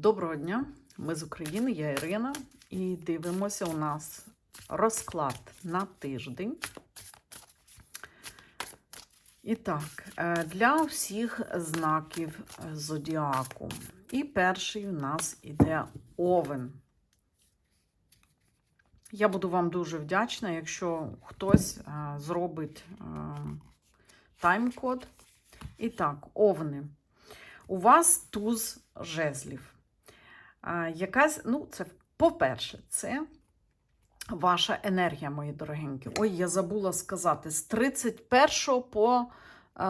Доброго дня, ми з України, я Ірина, і дивимося у нас розклад на тиждень. І так, е, для всіх знаків зодіаку. І перший у нас іде овен. Я буду вам дуже вдячна, якщо хтось е, зробить е, тайм-код. І так, овни. У вас туз жезлів. Якась, ну, це, по-перше, це ваша енергія, мої дорогенькі. Ой, я забула сказати, з 31 по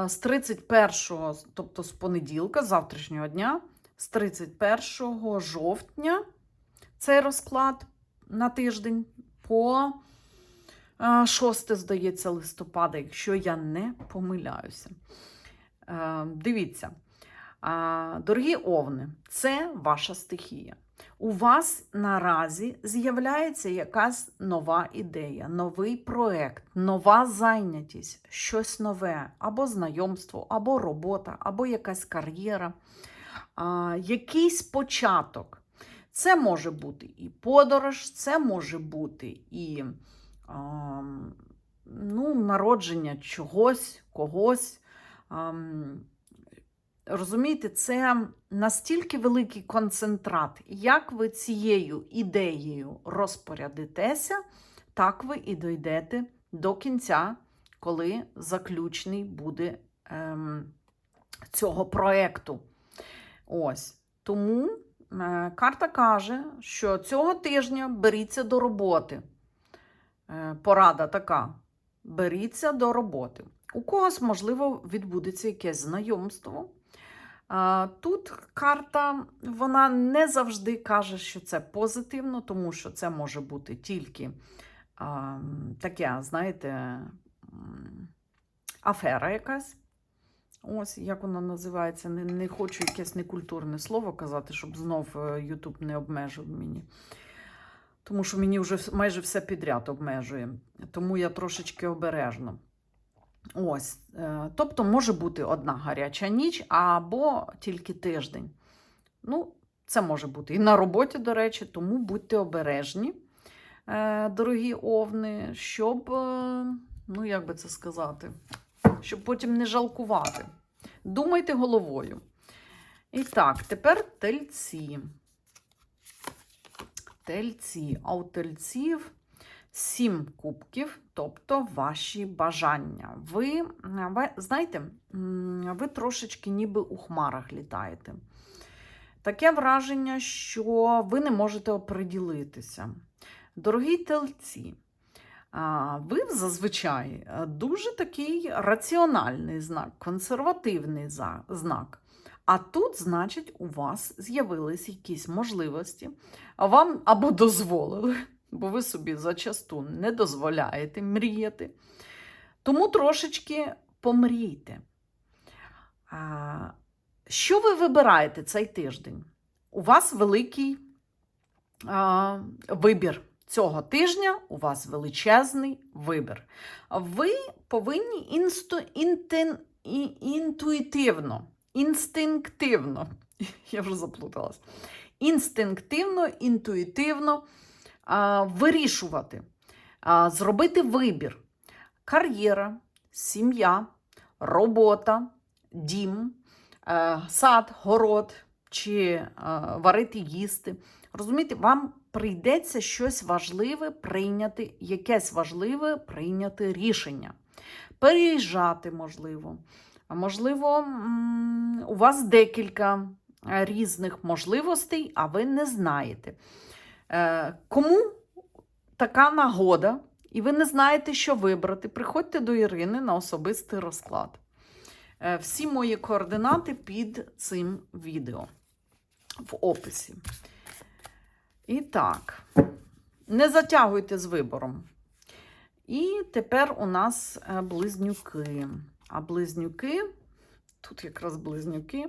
з 31, тобто з понеділка, завтрашнього дня, з 31 жовтня цей розклад на тиждень по 6, здається, листопада, якщо я не помиляюся. Е, Дивіться. Дорогі овни, це ваша стихія. У вас наразі з'являється якась нова ідея, новий проект, нова зайнятість, щось нове, або знайомство, або робота, або якась кар'єра, якийсь початок. Це може бути і подорож, це може бути і ну, народження чогось, когось. Розумієте, це настільки великий концентрат. Як ви цією ідеєю розпорядитеся, так ви і дійдете до кінця, коли заключний буде ем, цього проєкту. Ось. Тому е, карта каже, що цього тижня беріться до роботи. Е, порада така: беріться до роботи. У когось, можливо, відбудеться якесь знайомство. Тут карта вона не завжди каже, що це позитивно, тому що це може бути тільки таке, знаєте, афера якась. Ось, як вона називається. Не, не хочу якесь некультурне слово казати, щоб знов е, Ютуб не обмежив мені. Тому що мені вже майже все підряд обмежує. Тому я трошечки обережно. Ось, е, тобто може бути одна гаряча ніч або тільки тиждень. Ну, це може бути і на роботі, до речі, тому будьте обережні, е, дорогі овни, щоб, е, ну як би це сказати, щоб потім не жалкувати. Думайте головою. І так, тепер тельці. Тельці. А у тельців сім кубків, тобто ваші бажання. Ви, ви знаєте, ви трошечки ніби у хмарах літаєте. Таке враження, що ви не можете оприділитися. Дорогі тельці, ви зазвичай е, дуже такий раціональний знак, консервативний знак. А тут, значить, у вас з'явились якісь можливості, вам або дозволили, бо ви собі зачасту не дозволяєте мріяти. Тому трошечки помрійте. Що ви вибираєте цей тиждень? У вас великий вибір. Цього тижня у вас величезний вибір. Ви повинні інсту, інтен, інтуїтивно, інстинктивно, я вже заплуталась, інстинктивно, інтуїтивно вирішувати, зробити вибір. Кар'єра, сім'я, робота, дім, е, сад, город чи е, варити їсти. Розумієте, вам прийдеться щось важливе прийняти, якесь важливе прийняти рішення. Переїжджати, можливо. Можливо, у вас декілька е, різних можливостей, а ви не знаєте. Е, Кому така нагода, і ви не знаєте, що вибрати, приходьте до Ірини на особистий розклад. Е, Всі мої координати під цим відео в описі. І так, не затягуйте з вибором. І тепер у нас е, близнюки. А близнюки, тут якраз близнюки.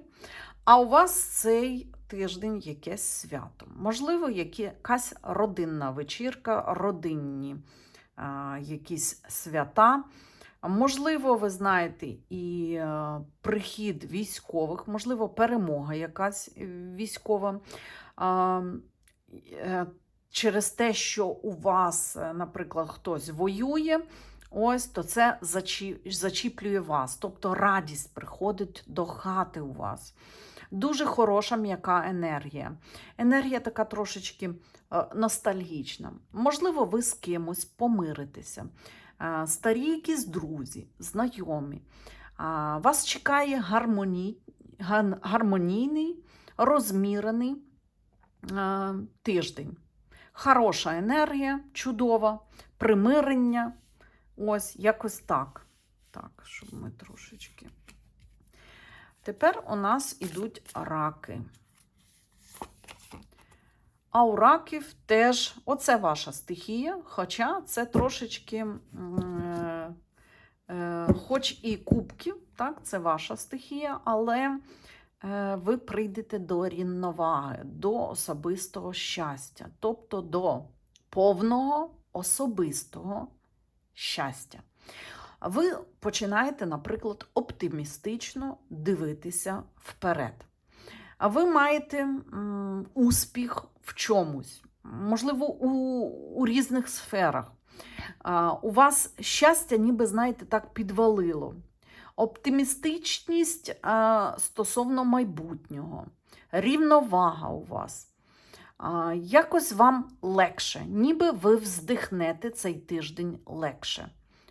А у вас цей тиждень якесь свято. Можливо, якась родинна вечірка, родинні якісь свята. Можливо, ви знаєте і е, прихід військових, можливо, перемога якась е, військова. Е, Через те, що у вас, наприклад, хтось воює, ось то це зачіплює вас. Тобто радість приходить до хати у вас. Дуже хороша м'яка енергія. Енергія така трошечки е, ностальгічна. Можливо, ви з кимось помиритеся. Е, Старі якісь друзі, знайомі. Вас чекає гармоні... гармонійний, розмірений е, тиждень. Хороша енергія, чудова, примирення. Ось якось так. Так, щоб ми трошечки. Тепер у нас ідуть раки. А у раків теж оце ваша стихія, хоча це трошечки, е, е, хоч і кубків, так, це ваша стихія, але е, ви прийдете до рівноваги, до особистого щастя, тобто до повного особистого щастя. Ви починаєте, наприклад, оптимістично дивитися вперед. А ви маєте успіх в чомусь, можливо, у, у різних сферах. А, у вас щастя, ніби, знаєте, так підвалило. Оптимістичність а, стосовно майбутнього, рівновага у вас. Якось вам легше, ніби ви вздихнете цей тиждень легше.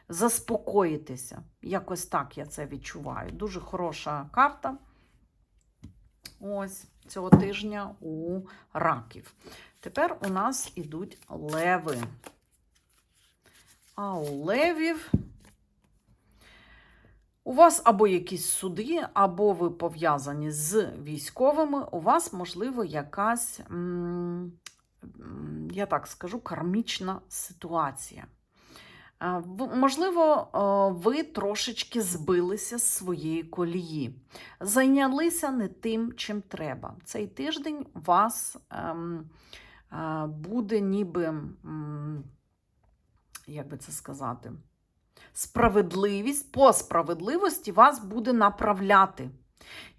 Заспокоїтеся. Якось так я це відчуваю. Дуже хороша карта. Ось цього тижня у раків. Тепер у нас ідуть леви. А у левів у вас або якісь суди, або ви пов'язані з військовими, у вас, можливо, якась, я так скажу, кармічна ситуація. Е, Можливо, е, ви трошечки збилися з своєї колії, зайнялися не тим, чим треба. Цей тиждень вас ем, е, буде ніби, як би це сказати, справедливість, по справедливості вас буде направляти.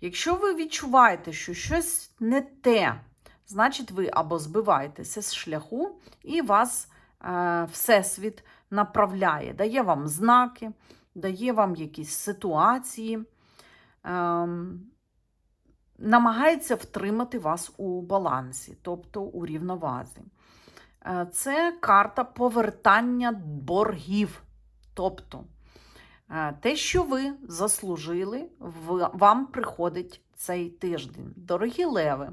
Якщо ви відчуваєте, що щось не те, значить ви або збиваєтеся з шляху, і вас е, Всесвіт направляє, дає вам знаки, дає вам якісь ситуації, ем, намагається втримати вас у балансі, тобто у рівновазі. Е, Це карта повертання боргів. Тобто е, те, що ви заслужили, вам приходить цей тиждень. Дорогі леви,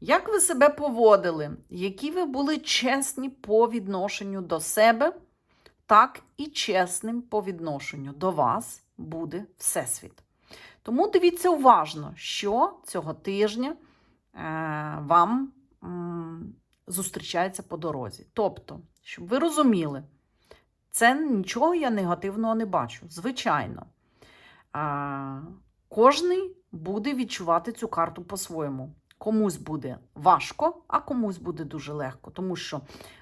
як ви себе поводили, які ви були чесні по відношенню до себе, так і чесним по відношенню до вас буде Всесвіт. Тому дивіться уважно, що цього тижня е, вам зустрічається по дорозі. Тобто, щоб ви розуміли, це нічого я негативного не бачу. Звичайно. А, кожний буде відчувати цю карту по-своєму. Комусь буде важко, а комусь буде дуже легко, тому що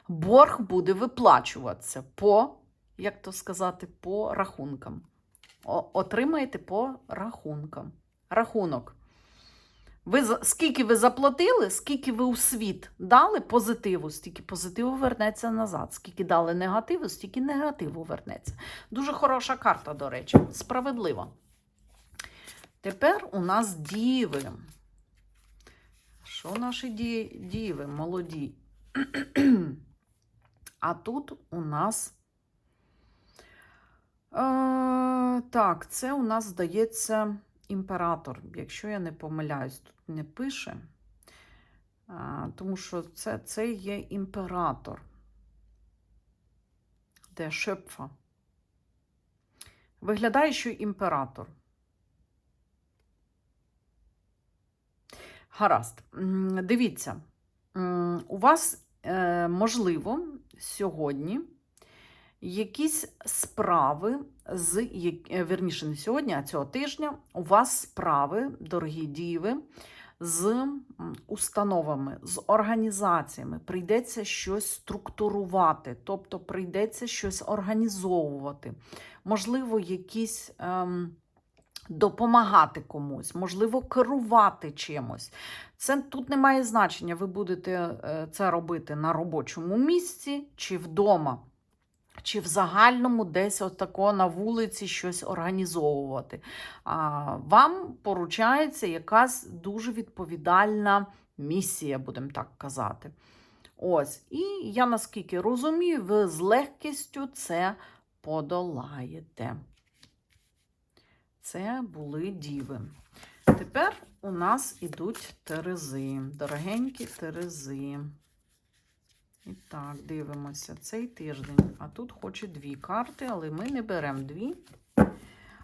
борг буде виплачуватися по, як то сказати, по рахункам. Отримаєте по рахункам. Рахунок. Ви, скільки ви заплатили, скільки ви у світ дали позитиву, стільки позитиву вернеться назад. Скільки дали негативу, стільки негативу вернеться. Дуже хороша карта, до речі, справедлива. Тепер у нас діви. Що наші ді- діви, молоді? А тут у нас. Е, так, це у нас, здається, імператор. Якщо я не помиляюсь, тут не пише. Тому що це, це є імператор. Де шепфа. Виглядає, що імператор. Гаразд. Дивіться, у вас, е, можливо, сьогодні якісь справи з е, вірніше, не сьогодні, а цього тижня. У вас справи, дорогі діви, з установами, з організаціями. Прийдеться щось структурувати, тобто прийдеться щось організовувати. Можливо, якісь. Ем, Допомагати комусь, можливо, керувати чимось. Це тут не має значення, ви будете е, це робити на робочому місці чи вдома, чи в загальному десь отако на вулиці щось організовувати. А, Вам поручається якась дуже відповідальна місія, будемо так казати. Ось, і я наскільки розумію, ви з легкістю це подолаєте. Це були діви. Тепер у нас ідуть терези, дорогенькі терези. І так, дивимося цей тиждень. А тут хоче дві карти, але ми не беремо дві.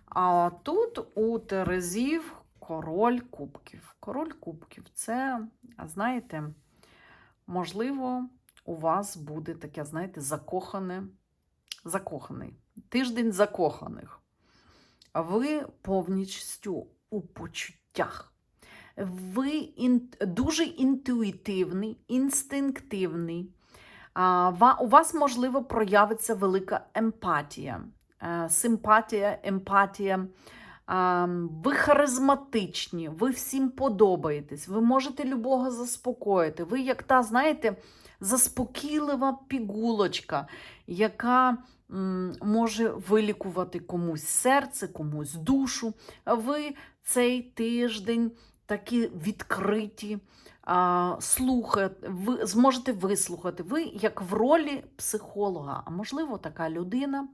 А тут у терезів король кубків. Король кубків це, знаєте, можливо, у вас буде таке, знаєте, закохане, закоханий. Тиждень закоханих ви повністю у почуттях. Ви ін, дуже інтуїтивний, інстинктивний. У вас, можливо, проявиться велика емпатія, е, симпатія, емпатія. Ви харизматичні, ви всім подобаєтесь, ви можете любого заспокоїти. Ви, як та, знаєте, заспокійлива пігулочка, яка може вилікувати комусь серце, комусь душу. Ви цей тиждень такі відкриті, слухати, ви зможете вислухати. Ви як в ролі психолога, а можливо, така людина.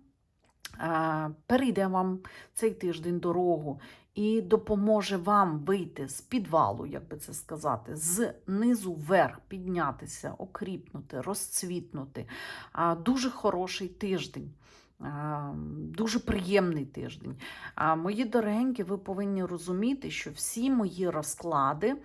Перейде вам цей тиждень дорогу і допоможе вам вийти з підвалу, як би це сказати, з низу вверх, піднятися, окріпнути, розцвітнути. Дуже хороший тиждень. Дуже приємний тиждень. Мої дорогенькі, ви повинні розуміти, що всі мої розклади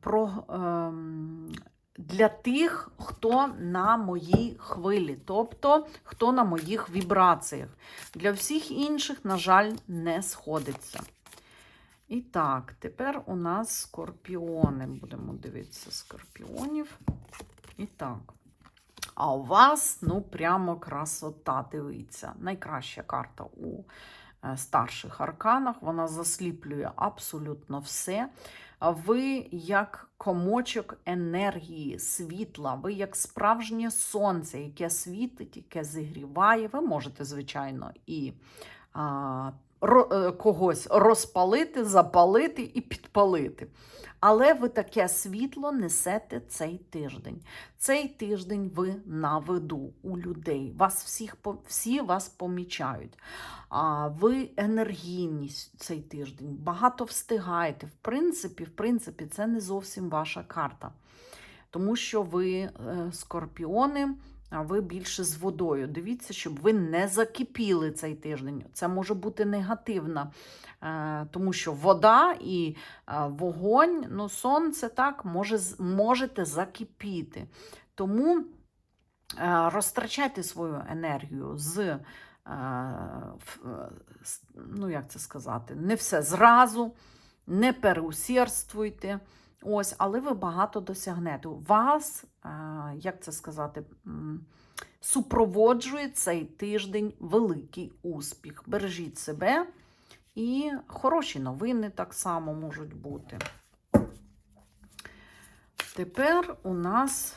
про, ем, для тих, хто на моїй хвилі, тобто хто на моїх вібраціях. Для всіх інших, на жаль, не сходиться. І так, тепер у нас скорпіони. Будемо дивитися скорпіонів. І так. А у вас, ну, прямо красота, дивіться. Найкраща карта у е, старших арканах. Вона засліплює абсолютно все. Ви як комочок енергії, світла, ви як справжнє сонце, яке світить, яке зігріває. Ви можете, звичайно, і а, когось розпалити, запалити і підпалити. Але ви таке світло несете цей тиждень. Цей тиждень ви на виду у людей. Вас всіх всі вас помічають. А ви енергійні цей тиждень, багато встигаєте. В принципі, в принципі, це не зовсім ваша карта. Тому що ви е, скорпіони, а ви більше з водою. Дивіться, щоб ви не закипіли цей тиждень. Це може бути негативно, е, тому що вода і е, вогонь, ну, сонце так, може, можете закипіти. Тому е, розтрачайте свою енергію з. Ну, як це сказати, не все зразу, не переусердствуйте. Ось, але ви багато досягнете. Вас, е, як це сказати, супроводжує цей тиждень великий успіх. Бережіть себе і хороші новини так само можуть бути. Тепер у нас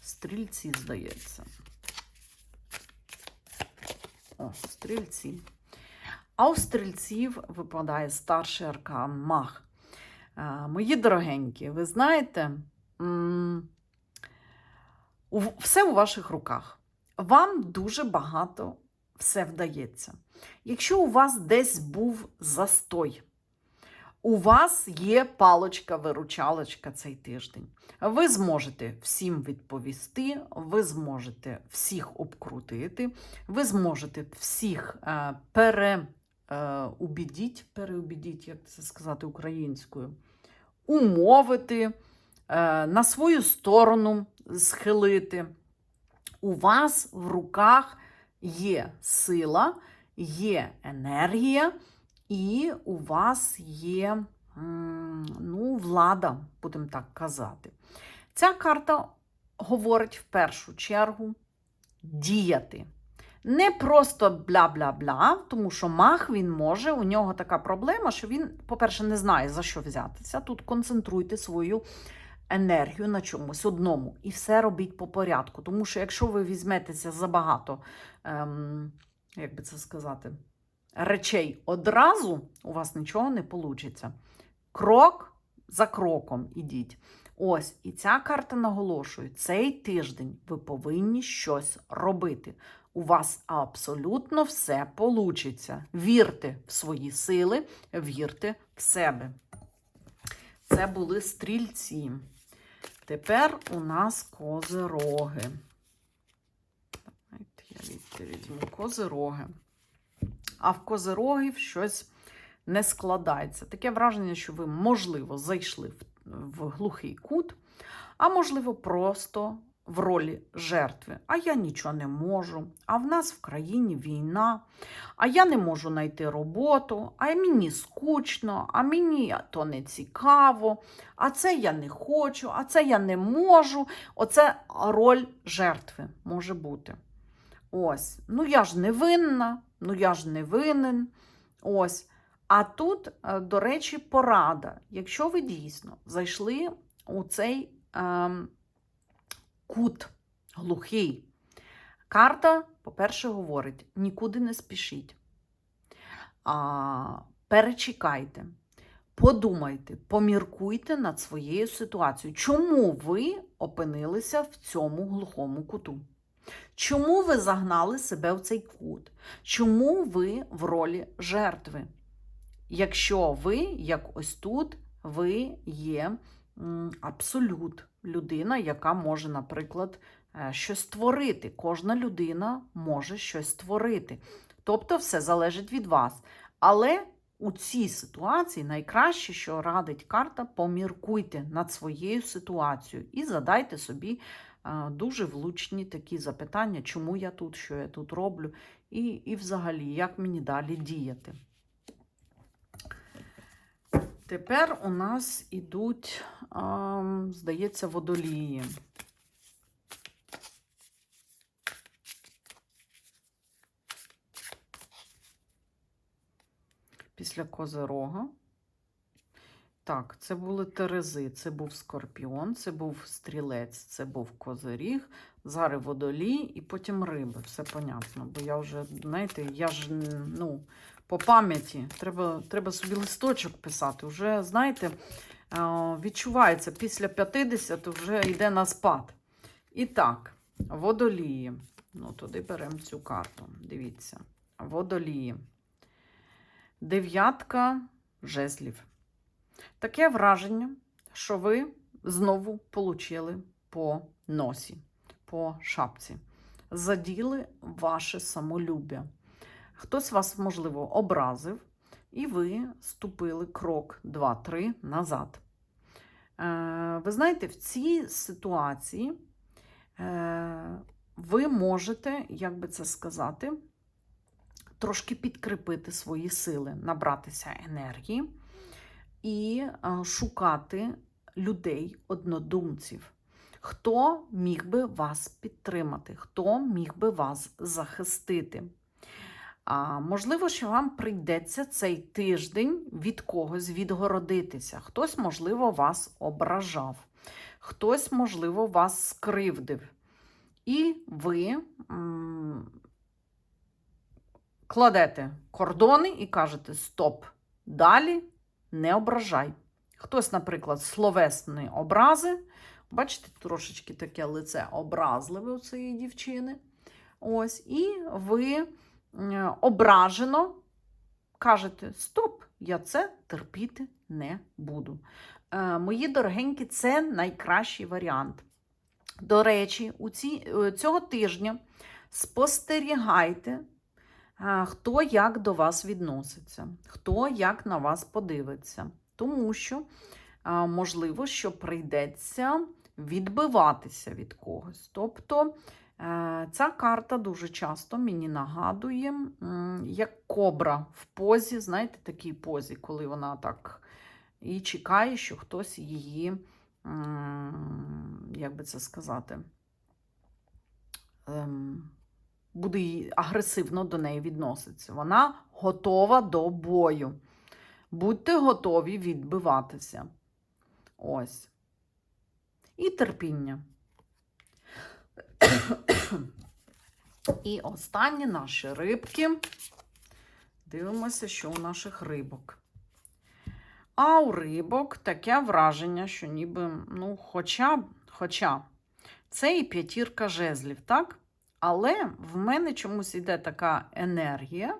стрільці, здається. О, стрільці. А у стрільців випадає старший аркан Мах. Мої дорогенькі, ви знаєте, все у ваших руках. Вам дуже багато все вдається. Якщо у вас десь був застой, у вас є палочка-виручалочка цей тиждень. Ви зможете всім відповісти, ви зможете всіх обкрутити, ви зможете всіх е, пере, е, переубідіть, як це сказати українською, умовити, е, на свою сторону схилити. У вас в руках є сила, є енергія, і у вас є ну, влада, будемо так казати. Ця карта говорить в першу чергу діяти. Не просто бла-бла-бла, тому що мах він може, у нього така проблема, що він, по-перше, не знає, за що взятися. Тут концентруйте свою енергію на чомусь одному і все робіть по порядку. Тому що якщо ви візьметеся за багато, ем, як би це сказати, речей одразу, у вас нічого не вийде. Крок за кроком ідіть. Ось, і ця карта наголошує, цей тиждень ви повинні щось робити. У вас абсолютно все получиться. Вірте в свої сили, вірте в себе. Це були стрільці. Тепер у нас козироги. Давайте я відти візьму козироги. А в козирогів щось не складається. Таке враження, що ви, можливо, зайшли в глухий кут, а можливо, просто в ролі жертви. А я нічого не можу. А в нас в країні війна, а я не можу знайти роботу, а мені скучно, а мені то не цікаво, а це я не хочу, а це я не можу. Оце роль жертви може бути. Ось, ну я ж не винна, ну я ж не винен. Ось. А тут, е, до речі, порада. Якщо ви дійсно зайшли у цей ем, кут глухий, карта, по-перше, говорить: нікуди не спішіть. А, перечекайте, подумайте, поміркуйте над своєю ситуацією. Чому ви опинилися в цьому глухому куту? Чому ви загнали себе в цей кут? Чому ви в ролі жертви? Якщо ви, як ось тут, ви є абсолют, людина, яка може, наприклад, е, щось створити. Кожна людина може щось створити. Тобто все залежить від вас. Але у цій ситуації найкраще, що радить карта, поміркуйте над своєю ситуацією і задайте собі е, дуже влучні такі запитання, чому я тут, що я тут роблю, і, і взагалі, як мені далі діяти. Тепер у нас ідуть, здається, водолії. Після козирога. Так, це були терези, це був скорпіон, це був стрілець, це був козиріг, зараз водолій і потім риби. Все понятно. Бо я вже, знаєте, я ж ну, по пам'яті треба треба собі листочок писати. Вже, знаєте, відчувається, після 50 вже йде на спад. І так, водолії. Ну, туди беремо цю карту. Дивіться, водолії. Дев'ятка жезлів. Таке враження, що ви знову получили по носі, по шапці. Заділи ваше самолюбя. Хтось вас, можливо, образив, і ви ступили крок 2-3 назад. Е, ви знаєте, в цій ситуації е, ви можете, як би це сказати, трошки підкріпити свої сили, набратися енергії і е, шукати людей, однодумців. Хто міг би вас підтримати, хто міг би вас захистити? А, Можливо, що вам прийдеться цей тиждень від когось відгородитися. Хтось, можливо, вас ображав, хтось, можливо, вас скривдив. І ви м кладете кордони і кажете: Стоп, далі не ображай. Хтось, наприклад, словесні образи. Бачите, трошечки таке лице образливе у цієї дівчини. Ось, І ви ображено кажете: Стоп, я це терпіти не буду. Е, мої дорогенькі, це найкращий варіант. До речі, у ці, е, цього тижня спостерігайте, е, хто як до вас відноситься, хто як на вас подивиться. Тому що, можливо, що прийдеться відбиватися від когось. Тобто Е, ця карта дуже часто мені нагадує, як кобра в позі, знаєте, такій позі, коли вона так і чекає, що хтось її, як би це сказати, ем, буде їй агресивно до неї відноситися. Вона готова до бою. Будьте готові відбиватися. Ось. І терпіння. І останні наші рибки. Дивимося, що у наших рибок. А у рибок таке враження, що ніби, ну, хоча, хоча це і п'ятірка жезлів, так? Але в мене чомусь іде така енергія.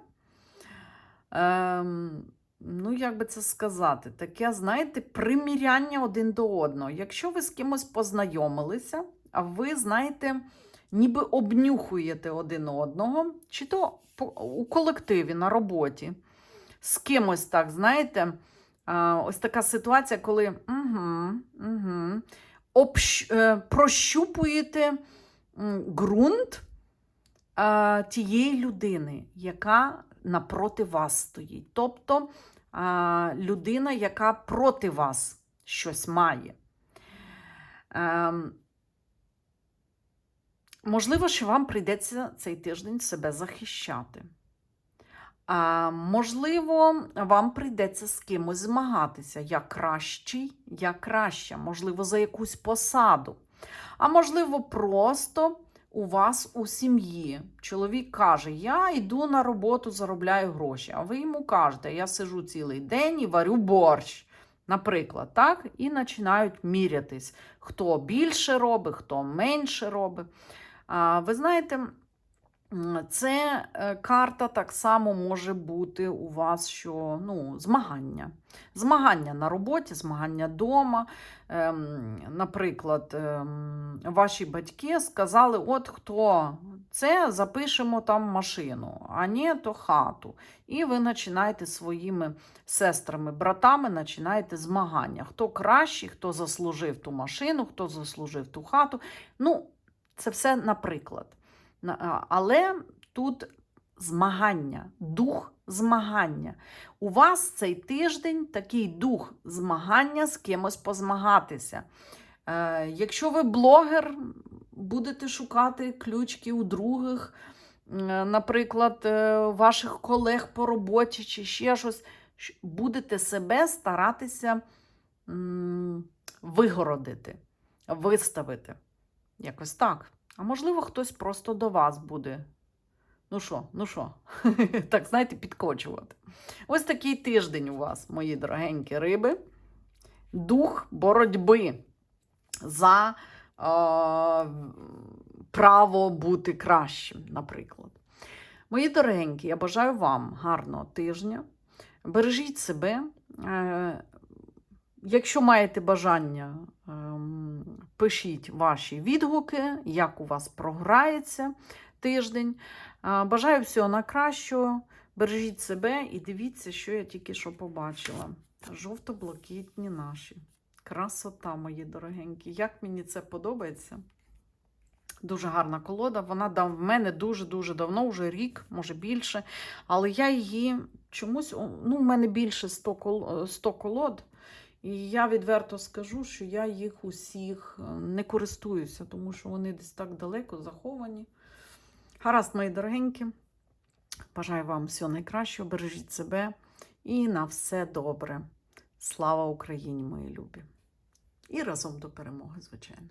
Ем, ну, як би це сказати, таке, знаєте, приміряння один до одного. Якщо ви з кимось познайомилися, ви, знаєте, ніби обнюхуєте один одного, чи то у колективі на роботі, з кимось так, знаєте, ось така ситуація, коли угу, угу, общ, е, прощупуєте ґрунт тієї людини, яка напроти вас стоїть. Тобто людина, яка проти вас щось має. Можливо, що вам прийдеться цей тиждень себе захищати. А, можливо, вам прийдеться з кимось змагатися. Я кращий, я краща, можливо, за якусь посаду. А можливо, просто у вас у сім'ї. Чоловік каже: Я йду на роботу, заробляю гроші. А ви йому кажете, я сижу цілий день і варю борщ. Наприклад, так? І починають мірятись, хто більше робить, хто менше робить. Ви знаєте, це е, карта так само може бути у вас, що ну, змагання. Змагання на роботі, змагання вдома. Ем, наприклад, ем, ваші батьки сказали: от хто це, запишемо там машину, а ні, то хату. І ви починаєте своїми сестрами, братами починаєте змагання. Хто кращий, хто заслужив ту машину, хто заслужив ту хату. Ну, це все наприклад. Але тут змагання, дух змагання. У вас цей тиждень такий дух змагання з кимось позмагатися. Е, якщо ви блогер, будете шукати ключки у других, е, наприклад, е, ваших колег по роботі чи ще щось, будете себе старатися вигородити, виставити. Якось так. А можливо, хтось просто до вас буде. Ну що, ну що, так, знаєте, підкочувати. Ось такий тиждень у вас, мої дорогенькі риби. Дух боротьби за е, право бути кращим, наприклад. Мої дорогенькі, я бажаю вам гарного тижня. Бережіть себе. Е, Якщо маєте бажання, ем, пишіть ваші відгуки, як у вас програється тиждень. Е, Бажаю всього найкращого. Бережіть себе і дивіться, що я тільки що побачила. Жовто-блакитні наші. Красота, мої дорогенькі. Як мені це подобається. Дуже гарна колода. Вона в мене дуже-дуже давно, вже рік, може більше. Але я її чомусь, ну, в мене більше 100, кол, 100 колод. І я відверто скажу, що я їх усіх е, не користуюся, тому що вони десь так далеко заховані. Гаразд, мої дорогенькі. Бажаю вам всього найкращого, бережіть себе і на все добре. Слава Україні, мої любі! І разом до перемоги, звичайно.